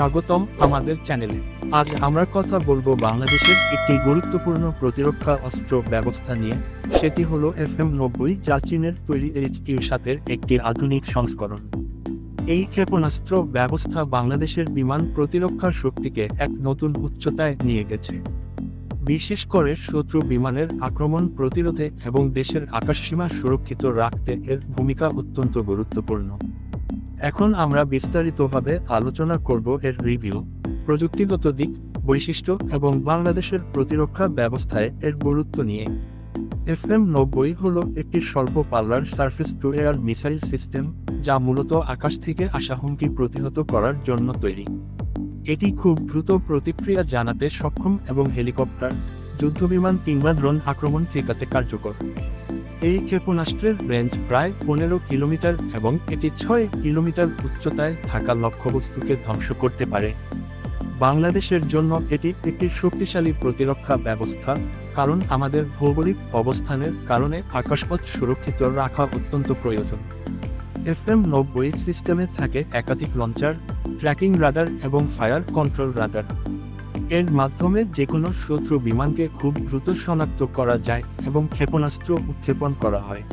স্বাগতম আমাদের চ্যানেলে। আজ আমরা কথা বলব বাংলাদেশের একটি গুরুত্বপূর্ণ প্রতিরক্ষা অস্ত্র ব্যবস্থা নিয়ে। সেটি হলো এফ এম নব্বই যা চীনের তৈরি এইচ সাতের একটি আধুনিক সংস্করণ। এই ক্ষেপণাস্ত্র ব্যবস্থা বাংলাদেশের বিমান প্রতিরক্ষা শক্তিকে এক নতুন উচ্চতায় নিয়ে গেছে। বিশেষ করে শত্রু বিমানের আক্রমণ প্রতিরোধে এবং দেশের আকাশসীমা সুরক্ষিত রাখতে এর ভূমিকা অত্যন্ত গুরুত্বপূর্ণ। এখন আমরা বিস্তারিতভাবে আলোচনা করব এর রিভিউ প্রযুক্তিগত দিক, বৈশিষ্ট্য এবং বাংলাদেশের প্রতিরক্ষা ব্যবস্থায় এর গুরুত্ব নিয়ে। এফ এম নব্বই হল একটি স্বল্প পাল্লার surface to air missile system যা মূলত আকাশ থেকে আসা হুমকি প্রতিহত করার জন্য তৈরি। এটি খুব দ্রুত প্রতিক্রিয়া জানাতে সক্ষম এবং হেলিকপ্টার, যুদ্ধবিমান কিংবা ড্রোন আক্রমণ ঠেকাতে কার্যকর। এই ক্ষেপণাস্ত্রের রেঞ্জ প্রায় পনেরো কিলোমিটার এবং এটি ছয় কিলোমিটার উচ্চতায় থাকা লক্ষ্যবস্তুকে ধ্বংস করতে পারে। বাংলাদেশের জন্য এটি একটি শক্তিশালী প্রতিরক্ষা ব্যবস্থা, কারণ আমাদের ভৌগোলিক অবস্থানের কারণে আকাশপথ সুরক্ষিত রাখা অত্যন্ত প্রয়োজন। এফ এম নব্বই সিস্টেমে থাকে একাধিক লঞ্চার, ট্র্যাকিং রাডার এবং ফায়ার কন্ট্রোল রাডার। এর মাধ্যমে যে কোনো শত্রু বিমানকে খুব দ্রুত শনাক্ত করা যায় এবং ক্ষেপণাস্ত্র উৎক্ষেপণ করা হয়।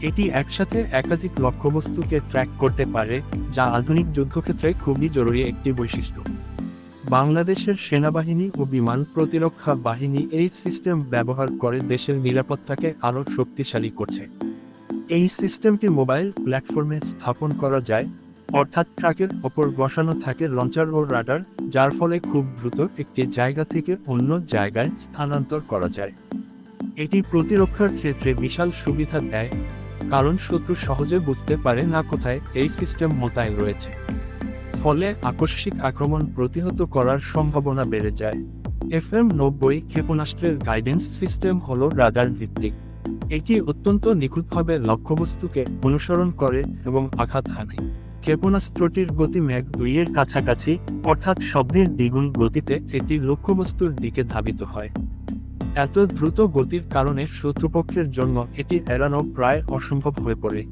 এটি একসাথে একাধিক লক্ষ্যবস্তুকে ট্র্যাক করতে পারে, যা আধুনিক যুদ্ধক্ষেত্রে খুবই জরুরি একটি বৈশিষ্ট্য। বাংলাদেশের সেনাবাহিনী ও বিমান প্রতিরক্ষা বাহিনী এই সিস্টেম ব্যবহার করে দেশের নিরাপত্তাকে আরও শক্তিশালী করছে। এই সিস্টেমটি মোবাইল প্ল্যাটফর্মে স্থাপন করা যায় অর্থাৎ ট্রাকের ওপর বসানো থাকে লঞ্চার ও রাডার, যার ফলে খুব দ্রুত একটি জায়গা থেকে অন্য জায়গায় স্থানান্তর করা যায়। এটি প্রতিরক্ষার ক্ষেত্রে বিশাল সুবিধা দেয়, কারণ শত্রু সহজে বুঝতে পারে না কোথায় এই সিস্টেম মোতায়েন রয়েছে। ফলে আকস্মিক আক্রমণ প্রতিহত করার সম্ভাবনা বেড়ে যায়। এফ এম নব্বই ক্ষেপণাস্ত্রের গাইডেন্স সিস্টেম হল রাডার ভিত্তিক। এটি অত্যন্ত নিখুঁতভাবে লক্ষ্যবস্তুকে অনুসরণ করে এবং আঘাত হানে। ক্ষেপণাস্ত্রটির গতি ম্যাক দুইয়ের কাছাকাছি, অর্থাৎ শব্দের দ্বিগুণ গতিতে এটি লক্ষ্যবস্তুর দিকে ধাবিত হয়। এত দ্রুত গতির কারণে শত্রুপক্ষের জন্য এটি এড়ানো প্রায় অসম্ভব হয়ে পড়ে।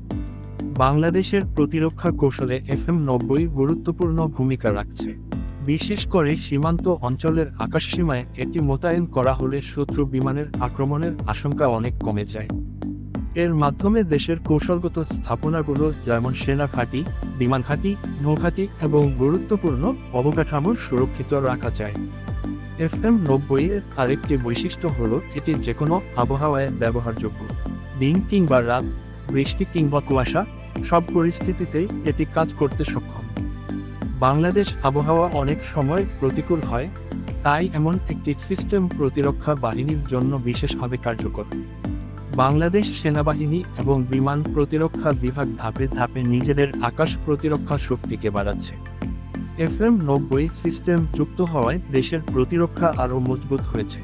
বাংলাদেশের প্রতিরক্ষা কৌশলে এফ এম নব্বই গুরুত্বপূর্ণ ভূমিকা রাখছে। বিশেষ করে সীমান্ত অঞ্চলের আকাশসীমায় এটি মোতায়েন করা হলে শত্রু বিমানের আক্রমণের আশঙ্কা অনেক কমে যায়। এর মাধ্যমে দেশের কৌশলগত স্থাপনাগুলো, যেমন সেনা ঘাঁটি বিমান ঘাঁটি নৌঘাঁটি এবং গুরুত্বপূর্ণ অবকাঠামো সুরক্ষিত রাখা যায়। এফ এম নব্বই এর আরেকটি বৈশিষ্ট্য হল এটি যে কোনো আবহাওয়ায় ব্যবহারযোগ্য। দিন কিংবা রাত, বৃষ্টি কিংবা কুয়াশা, সব পরিস্থিতিতেই এটি কাজ করতে সক্ষম। বাংলাদেশ আবহাওয়া অনেক সময় প্রতিকূল হয়, তাই এমন একটি সিস্টেম প্রতিরক্ষা বাহিনীর জন্য বিশেষভাবে কার্যকর বাংলাদেশ সেনাবাহিনী এবং বিমান প্রতিরক্ষা বিভাগ ধাপে ধাপে নিজেদের আকাশ প্রতিরক্ষা শক্তিকে বাড়াচ্ছে। এফ এম নব্বই সিস্টেম যুক্ত হওয়ায় দেশের প্রতিরক্ষা আরও মজবুত হয়েছে।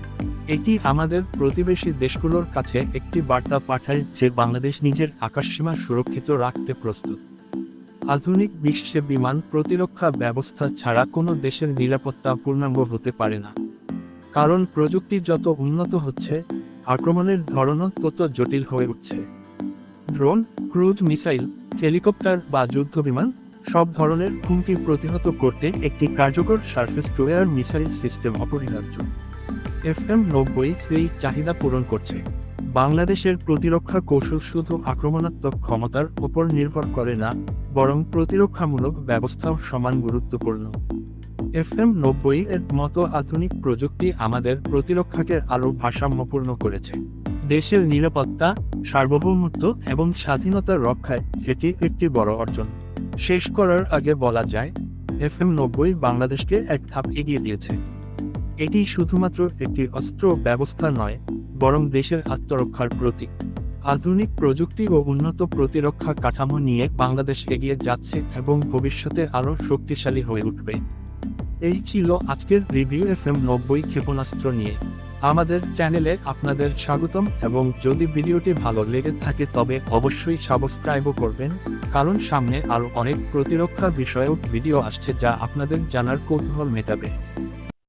এটি আমাদের প্রতিবেশী দেশগুলোর কাছে একটি বার্তা পাঠায় যে বাংলাদেশ নিজের আকাশসীমা সুরক্ষিত রাখতে প্রস্তুত। আধুনিক বিশ্বে বিমান প্রতিরক্ষা ব্যবস্থা ছাড়া কোনো দেশের নিরাপত্তা পূর্ণাঙ্গ হতে পারে না। কারণ প্রযুক্তি যত উন্নত হচ্ছে আক্রমণের ধরনও তত জটিল হয়ে উঠছে। ড্রোন, ক্রুজ মিসাইল, হেলিকপ্টার বা যুদ্ধ বিমান সব ধরনের হুমকি প্রতিহত করতে একটি কার্যকর surface to air missile system অপরিহার্য। এফ এম নব্বই সেই চাহিদা পূরণ করছে। বাংলাদেশের প্রতিরক্ষা কৌশল শুধু আক্রমণাত্মক ক্ষমতার উপর নির্ভর করে না, বরং প্রতিরক্ষামূলক ব্যবস্থাও সমান গুরুত্বপূর্ণ। এফ এম নব্বই এর মতো আধুনিক প্রযুক্তি আমাদের প্রতিরক্ষাকে আরও ভারসাম্যপূর্ণ করেছে। দেশের নিরাপত্তা, সার্বভৌমত্ব এবং স্বাধীনতা রক্ষায় এটি একটি বড় অর্জন। শেষ করার আগে বলা যায় এফ এম নব্বই বাংলাদেশকে এক ধাপ এগিয়ে দিয়েছে। এটি শুধুমাত্র একটি অস্ত্র ব্যবস্থা নয়, বরং দেশের আত্মরক্ষার প্রতীক। আধুনিক প্রযুক্তি ও উন্নত প্রতিরক্ষা কাঠামো নিয়ে বাংলাদেশ এগিয়ে যাচ্ছে এবং ভবিষ্যতে আরও শক্তিশালী হয়ে উঠবে। এই ছিল আজকের রিভিউ এফ এম নব্বই ক্ষেপণাস্ত্র নিয়ে। আমাদের চ্যানেলে আপনাদের স্বাগতম এবং যদি ভিডিওটি ভালো লেগে থাকে তবে অবশ্যই সাবস্ক্রাইবও করবেন, কারণ সামনে আরও অনেক প্রতিরক্ষা বিষয়ক ভিডিও আসছে যা আপনাদের জানার কৌতূহল মেটাবে।